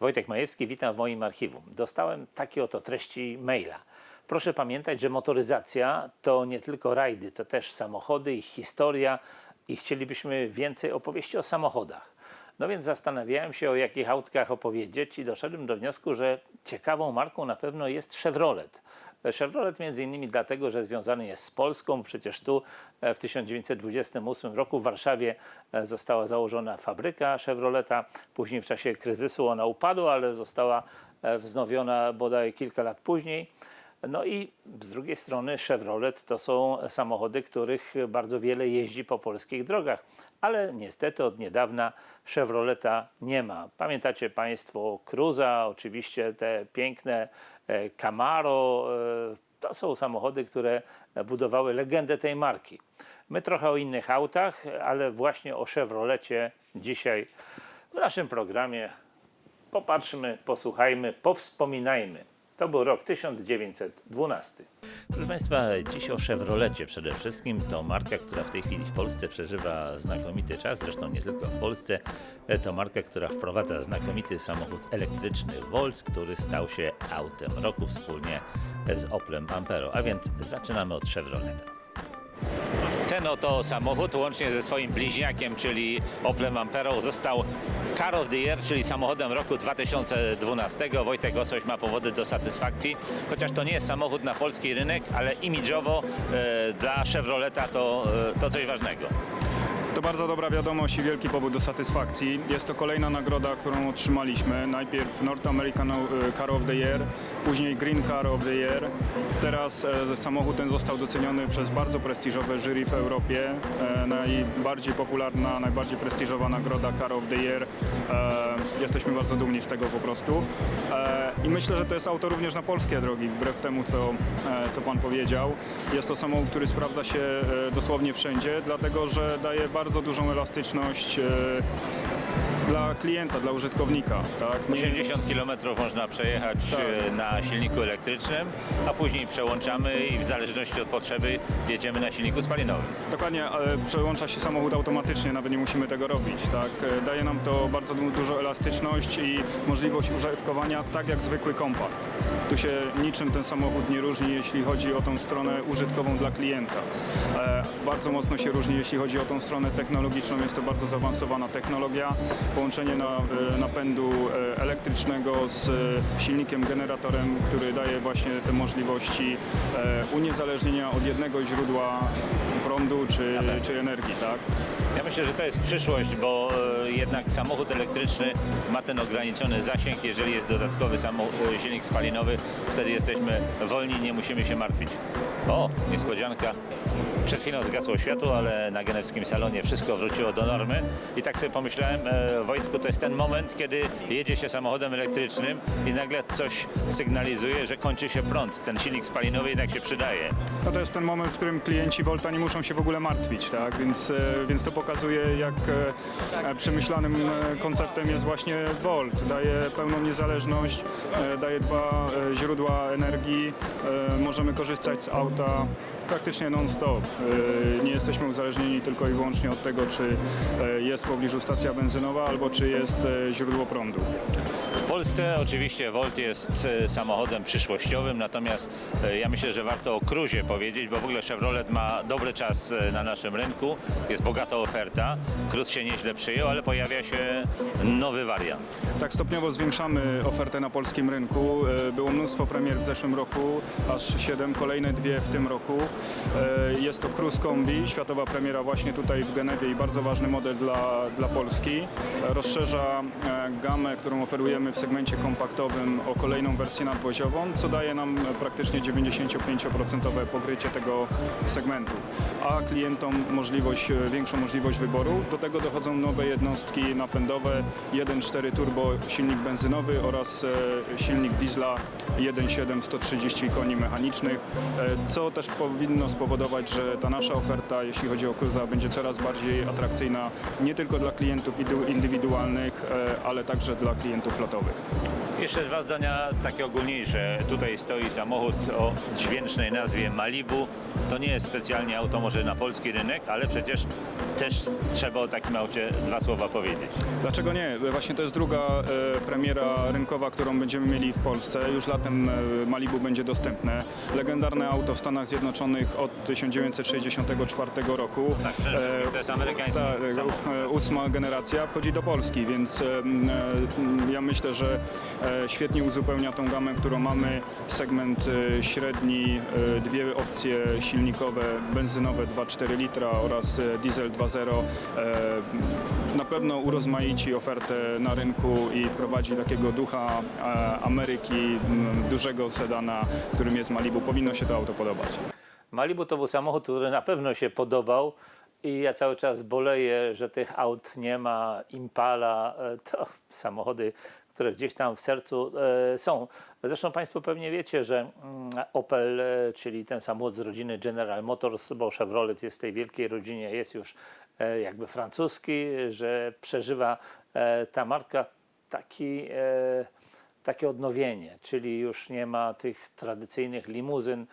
Wojtek Majewski, witam w moim archiwum. Dostałem takie oto treści maila. Proszę pamiętać, że motoryzacja to nie tylko rajdy, to też samochody, ich historia i chcielibyśmy więcej opowieści o samochodach. No więc zastanawiałem się, o jakich autkach opowiedzieć i doszedłem do wniosku, że ciekawą marką na pewno jest Chevrolet. Chevrolet między innymi dlatego, że związany jest z Polską. Przecież tu e, w 1928 roku w Warszawie e, została założona fabryka Chevroleta. Później w czasie kryzysu ona upadła, ale została e, wznowiona bodaj kilka lat później. No i z drugiej strony Chevrolet to są samochody, których bardzo wiele jeździ po polskich drogach, ale niestety od niedawna Chevroleta nie ma. Pamiętacie Państwo Cruza, oczywiście te piękne e, Camaro, e, to są samochody, które budowały legendę tej marki. My trochę o innych autach, ale właśnie o Chevrolecie dzisiaj w naszym programie popatrzmy, posłuchajmy, powspominajmy. To był rok 1912. Proszę Państwa, dziś o Chevrolecie przede wszystkim. To marka, która w tej chwili w Polsce przeżywa znakomity czas, zresztą nie tylko w Polsce. To marka, która wprowadza znakomity samochód elektryczny Volt, który stał się autem roku wspólnie z Oplem Ampero. A więc zaczynamy od Chevroleta. Ten oto samochód łącznie ze swoim bliźniakiem, czyli Oplem Ampero, został Car of the Year, czyli samochodem roku 2012. Wojtek Osoś ma powody do satysfakcji, chociaż to nie jest samochód na polski rynek, ale imidżowo e, dla Chevroleta to, e, to coś ważnego. To bardzo dobra wiadomość i wielki powód do satysfakcji. Jest to kolejna nagroda, którą otrzymaliśmy. Najpierw North American e, Car of the Year, później Green Car of the Year. Teraz e, samochód ten został doceniony przez bardzo prestiżowe jury w Europie. E, najbardziej popularna, najbardziej prestiżowa nagroda Car of the Year. Jesteśmy bardzo dumni z tego po prostu. I myślę, że to jest auto również na polskie drogi, wbrew temu, co, co Pan powiedział. Jest to samochód, który sprawdza się dosłownie wszędzie, dlatego że daje bardzo dużą elastyczność e, dla klienta, dla użytkownika. Tak? Nie- 80 km można przejechać Tak. e, na silniku elektrycznym, a później przełączamy i w zależności od potrzeby jedziemy na silniku spalinowym. Dokładnie, ale przełącza się samochód automatycznie, nawet nie musimy tego robić. Tak? E, Daje nam to bardzo du- dużo elastyczność i możliwość użytkowania tak jak zwykły kompakt. Tu się niczym ten samochód nie różni, jeśli chodzi o tą stronę użytkową dla klienta. Bardzo mocno się różni, jeśli chodzi o tą stronę technologiczną. Jest to bardzo zaawansowana technologia. Połączenie na, e, napędu e, elektrycznego z e, silnikiem, generatorem, który daje właśnie te możliwości uniezależnienia od jednego źródła prądu czy, czy energii. Tak? Ja myślę, że to jest przyszłość, bo jednak samochód elektryczny ma ten ograniczony zasięg. Jeżeli jest dodatkowy silnik spalinowy, wtedy jesteśmy wolni, nie musimy się martwić. O, niespodzianka. Przed chwilą zgasło światło, ale na genewskim salonie wszystko wróciło do normy. I tak sobie pomyślałem, e, Wojtku, to jest ten moment, kiedy jedzie się samochodem elektrycznym i nagle coś sygnalizuje, że kończy się prąd. Ten silnik spalinowy jednak się przydaje. No to jest ten moment, w którym klienci Volta nie muszą się w ogóle martwić, tak? więc, e, więc to pokazuje, jak e, przemyślanym e, konceptem jest właśnie Volt. Daje pełną niezależność, e, daje dwa e, źródła energii, e, możemy korzystać z auta praktycznie non-stop. E, Nie jesteśmy uzależnieni tylko i wyłącznie od tego, czy e, jest w pobliżu stacja benzynowa albo czy jest e, źródło prądu. W Polsce oczywiście Volt jest samochodem przyszłościowym, natomiast ja myślę, że warto o Cruzie powiedzieć, bo w ogóle Chevrolet ma dobry czas na naszym rynku, jest bogata oferta, Cruze się nieźle przyjął, ale pojawia się nowy wariant. Tak stopniowo zwiększamy ofertę na polskim rynku. Było mnóstwo premier w zeszłym roku, aż 7, kolejne dwie w tym roku. E, Jest to Cruise Kombi, światowa premiera właśnie tutaj w Genewie i bardzo ważny model dla, dla Polski. Rozszerza e, gamę, którą oferujemy w segmencie kompaktowym o kolejną wersję nadwoziową, co daje nam praktycznie 95% pokrycie tego segmentu, a klientom możliwość, e, większą możliwość wyboru. Do tego dochodzą nowe jednostki napędowe 1.4 turbo silnik benzynowy oraz e, silnik diesla 1.7 130 koni mechanicznych, co też powinno spowodować, że ta nasza oferta, jeśli chodzi o Cruza, będzie coraz bardziej atrakcyjna nie tylko dla klientów indy- indywidualnych, e, ale także dla klientów lotowych. Jeszcze dwa zdania takie ogólniejsze. Tutaj stoi samochód o dźwięcznej nazwie Malibu. To nie jest specjalnie auto może na polski rynek, ale przecież też trzeba o takim aucie dwa słowa powiedzieć. Dlaczego nie? Właśnie to jest druga e, premiera rynkowa, którą będziemy mieli w Polsce. Już latem e, Malibu będzie dostępne. Legendarne auto w Stanach Zjednoczonych od 1964 roku. Tak, wszystkim to jest amerykański samochód. e, ósma generacja wchodzi do Polski, więc e, e, ja myślę, że e, świetnie uzupełnia tą gamę, którą mamy. Segment e, średni, e, dwie opcje silnikowe, benzynowe 2,4 litra oraz e, diesel 2.0. E, Na pewno urozmaici ofertę na rynku i wprowadzi takiego ducha e, Ameryki, dużego sedana, którym jest Malibu. Powinno się to auto podobać. Malibu to był samochód, który na pewno się podobał i ja cały czas boleję, że tych aut nie ma. Impala e, to samochody, które gdzieś tam w sercu e, są. Zresztą Państwo pewnie wiecie, że mm, Opel, e, czyli ten samochód z rodziny General Motors, bo Chevrolet jest w tej wielkiej rodzinie, jest już jakby francuski, że przeżywa ta marka taki takie odnowienie, czyli już nie ma tych tradycyjnych limuzyn,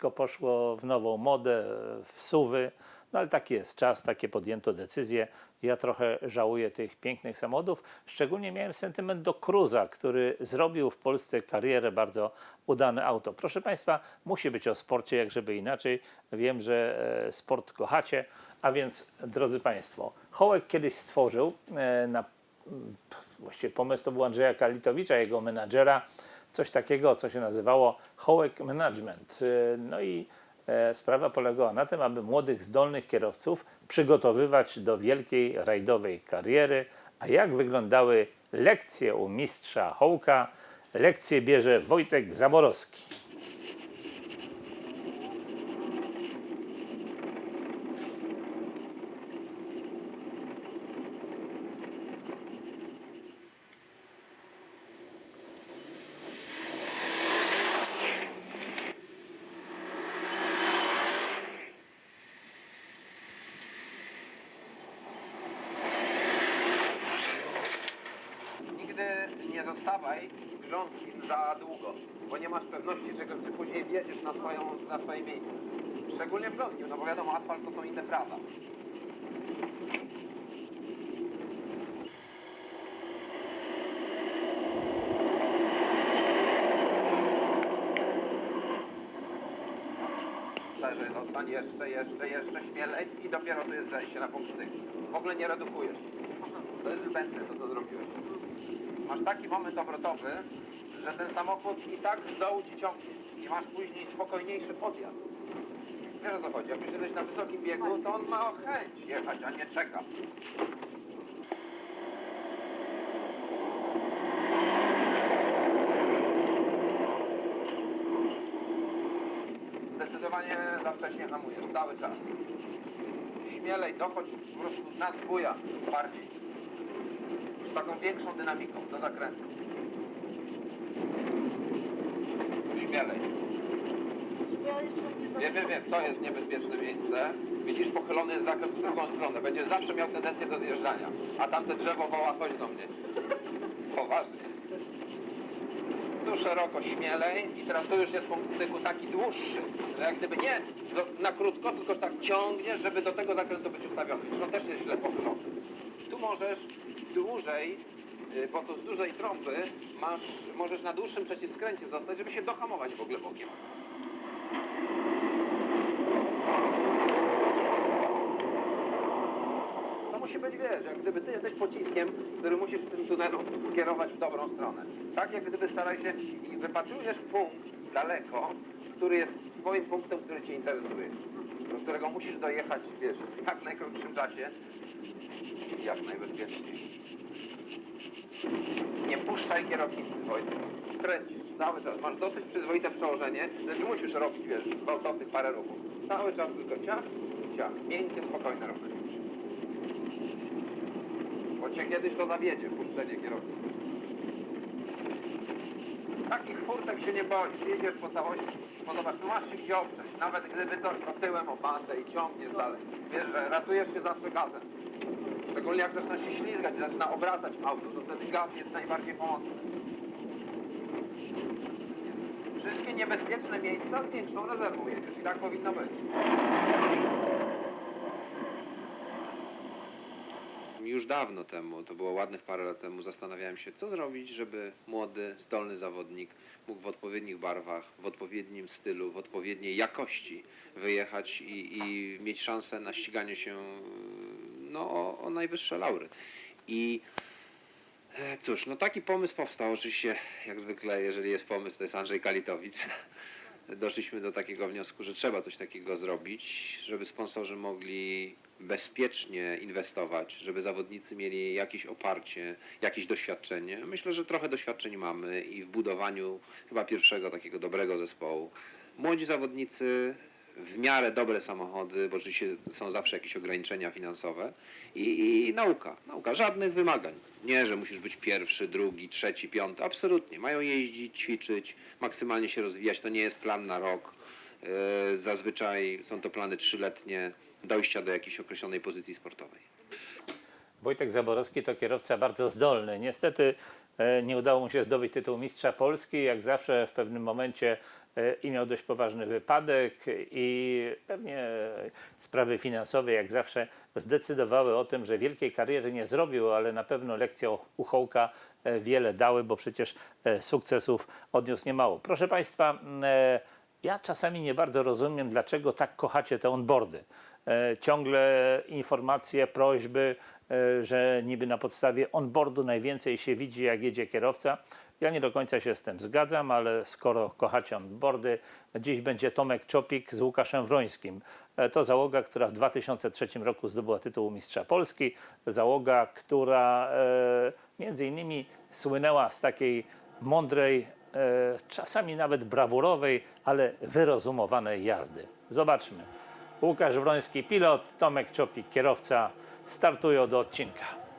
wszystko poszło w nową modę, w suwy, no ale taki jest czas, takie podjęto decyzje. Ja trochę żałuję tych pięknych samochodów, szczególnie miałem sentyment do Cruza, który zrobił w Polsce karierę, bardzo udane auto. Proszę Państwa, musi być o sporcie, jak żeby inaczej. Wiem, że e, sport kochacie, a więc, drodzy Państwo, Hołek kiedyś stworzył e, na właściwie pomysł to był Andrzeja Kalitowicza, jego menadżera, coś takiego, co się nazywało Hołek Management. Y, No i e, sprawa polegała na tym, aby młodych, zdolnych kierowców przygotowywać do wielkiej rajdowej kariery. A jak wyglądały lekcje u mistrza Hołka? Lekcje bierze Wojtek Zaborowski. Nigdy nie zostawaj grząskim za długo, bo nie masz pewności, czy, czy później wjedziesz na, swoją, na swoje miejsce. Szczególnie brząskim, no bo wiadomo, asfalt to są inne prawa. Szerzej zostań, jeszcze, jeszcze, jeszcze śmielej i dopiero tu jest zejście na punkt styku. W ogóle nie redukujesz. To jest zbędne to, co zrobiłeś. Masz taki moment obrotowy, że ten samochód i tak z dołu ci ciągnie. I masz później spokojniejszy odjazd. Wiesz o co chodzi? Jak już jesteś na wysokim biegu, to on ma chęć jechać, a nie czeka. Zdecydowanie za wcześnie hamujesz, cały czas. Śmielej, dochodź po prostu na zbója bardziej. Z taką większą dynamiką do zakrętu. Śmielej. Wiem, wiem, wiem, to jest niebezpieczne miejsce. Widzisz, pochylony jest zakręt w drugą stronę. Będziesz zawsze miał tendencję do zjeżdżania. A tamte drzewo woła, chodź do mnie. Poważnie. Tu szeroko, śmielej i teraz tu już jest punkt styku taki dłuższy, że jak gdyby nie na krótko, tylko tak ciągniesz, żeby do tego zakrętu być ustawiony. Zresztą też jest źle pochylony. Tu możesz dłużej, y, bo to z dużej trąby masz, możesz na dłuższym przeciwskręcie zostać, żeby się dohamować w ogóle bokiem. To musi być, wiesz, jak gdyby ty jesteś pociskiem, który musisz w tym tunelu skierować w dobrą stronę. Tak jak gdyby staraj się i wypatrujesz punkt daleko, który jest twoim punktem, który cię interesuje. Do którego musisz dojechać, wiesz, w jak najkrótszym czasie i jak najbezpieczniej. Puszczaj kierownicy, Wojtek. Kręcisz cały czas. Masz dosyć przyzwoite przełożenie, że nie musisz robić, wiesz, gwałtownych parę ruchów. Cały czas tylko ciach, ciach. Miękkie, spokojne ruchy. Bo cię kiedyś to zawiedzie, puszczenie kierownicy. Takich furtek się nie boi. Jedziesz po całości, podobasz, tu masz się gdzie oprzeć. Nawet gdyby coś, to tyłem o bandę i ciągniesz dalej. Wiesz, że ratujesz się zawsze gazem. Szczególnie jak zaczyna się ślizgać, zaczyna obracać auto, to wtedy gaz jest najbardziej pomocny. Wszystkie niebezpieczne miejsca z większą rezerwą jedziesz i tak powinno być. Już dawno temu, to było ładnych parę lat temu, zastanawiałem się, co zrobić, żeby młody, zdolny zawodnik mógł w odpowiednich barwach, w odpowiednim stylu, w odpowiedniej jakości wyjechać i, i mieć szansę na ściganie się no, o, o najwyższe laury. I e, cóż, no taki pomysł powstał. Oczywiście, jak zwykle, jeżeli jest pomysł, to jest Andrzej Kalitowicz. Doszliśmy do takiego wniosku, że trzeba coś takiego zrobić, żeby sponsorzy mogli bezpiecznie inwestować, żeby zawodnicy mieli jakieś oparcie, jakieś doświadczenie. Myślę, że trochę doświadczeń mamy i w budowaniu chyba pierwszego takiego dobrego zespołu. Młodzi zawodnicy, w miarę dobre samochody, bo oczywiście są zawsze jakieś ograniczenia finansowe i, i nauka, nauka, żadnych wymagań. Nie, że musisz być pierwszy, drugi, trzeci, piąty, absolutnie. Mają jeździć, ćwiczyć, maksymalnie się rozwijać. To nie jest plan na rok. Yy, Zazwyczaj są to plany trzyletnie dojścia do jakiejś określonej pozycji sportowej. Wojtek Zaborowski to kierowca bardzo zdolny. Niestety e, nie udało mu się zdobyć tytułu mistrza Polski. Jak zawsze w pewnym momencie i miał dość poważny wypadek i pewnie sprawy finansowe jak zawsze zdecydowały o tym, że wielkiej kariery nie zrobił, ale na pewno lekcje uchołka e, wiele dały, bo przecież e, sukcesów odniósł niemało. Proszę Państwa, e, ja czasami nie bardzo rozumiem, dlaczego tak kochacie te onboardy. E, Ciągle informacje, prośby, e, że niby na podstawie onboardu najwięcej się widzi, jak jedzie kierowca. Ja nie do końca się z tym zgadzam, ale skoro kochacie onboardy, dziś będzie Tomek Czopik z Łukaszem Wrońskim. E, To załoga, która w 2003 roku zdobyła tytuł Mistrza Polski. Załoga, która e, między innymi słynęła z takiej mądrej, e, czasami nawet brawurowej, ale wyrozumowanej jazdy. Zobaczmy. Łukasz Wroński, pilot, Tomek Czopik, kierowca, startują do odcinka.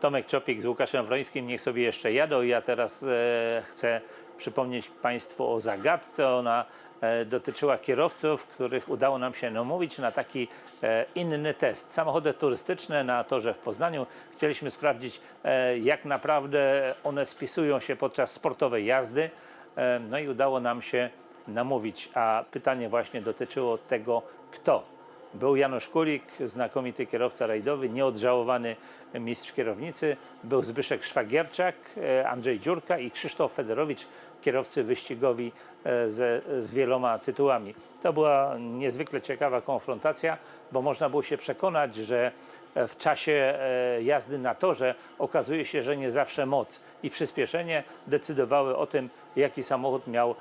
Tomek Czopik z Łukaszem Wrońskim niech sobie jeszcze jadą. Ja teraz e, chcę przypomnieć Państwu o zagadce. Ona e, dotyczyła kierowców, których udało nam się namówić na taki e, inny test. Samochody turystyczne na torze w Poznaniu. Chcieliśmy sprawdzić, e, jak naprawdę one spisują się podczas sportowej jazdy. E, no i udało nam się namówić, a pytanie właśnie dotyczyło tego, kto był Janusz Kulik, znakomity kierowca rajdowy, nieodżałowany mistrz kierownicy. Był Zbyszek Szwagierczak, e, Andrzej Dziurka i Krzysztof Federowicz, kierowcy wyścigowi e, z wieloma tytułami. To była niezwykle ciekawa konfrontacja, bo można było się przekonać, że e, w czasie jazdy na torze okazuje się, że nie zawsze moc i przyspieszenie decydowały o tym, jaki samochód miał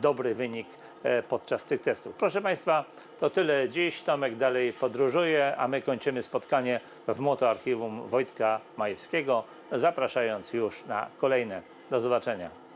dobry wynik podczas tych testów. Proszę Państwa, to tyle dziś. Tomek dalej podróżuje, a my kończymy spotkanie w Motoarchiwum Wojtka Majewskiego, zapraszając już na kolejne. Do zobaczenia.